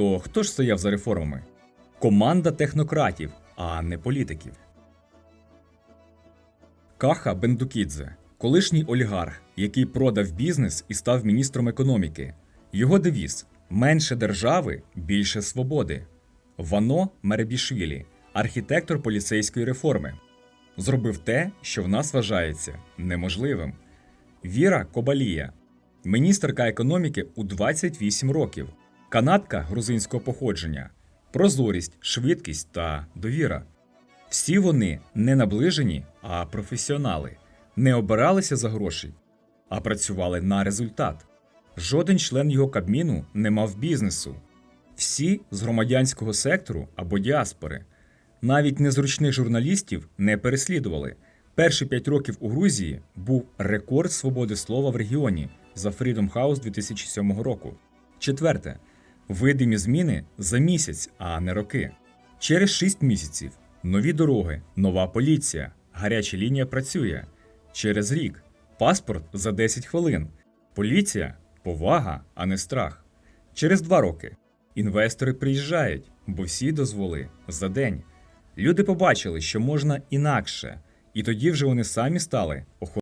То хто ж стояв за реформами? Команда технократів, а не політиків. Каха Бендукідзе, колишній олігарх, який продав бізнес і став міністром економіки. Його девіз менше держави, більше свободи. Вано Меребішвілі, архітектор поліцейської реформи. Зробив те, що в нас вважається неможливим. Віра Кобалія, міністерка економіки у 28 років, канадка грузинського походження, прозорість, швидкість та довіра. Всі вони не наближені, а професіонали, не обиралися за гроші, а працювали на результат. Жоден член його кабміну не мав бізнесу. Всі з громадянського сектору або діаспори. Навіть незручних журналістів не переслідували. Перші п'ять років у Грузії був рекорд свободи слова в регіоні за Freedom House 2007 року. Четверте. Видимі зміни за місяць, а не роки. Через 6 місяців нові дороги, нова поліція, гаряча лінія працює. Через рік паспорт за 10 хвилин. Поліція повага, а не страх. Через два роки інвестори приїжджають, бо всі дозволи за день. Люди побачили, що можна інакше, і тоді вже вони самі стали охоронцями.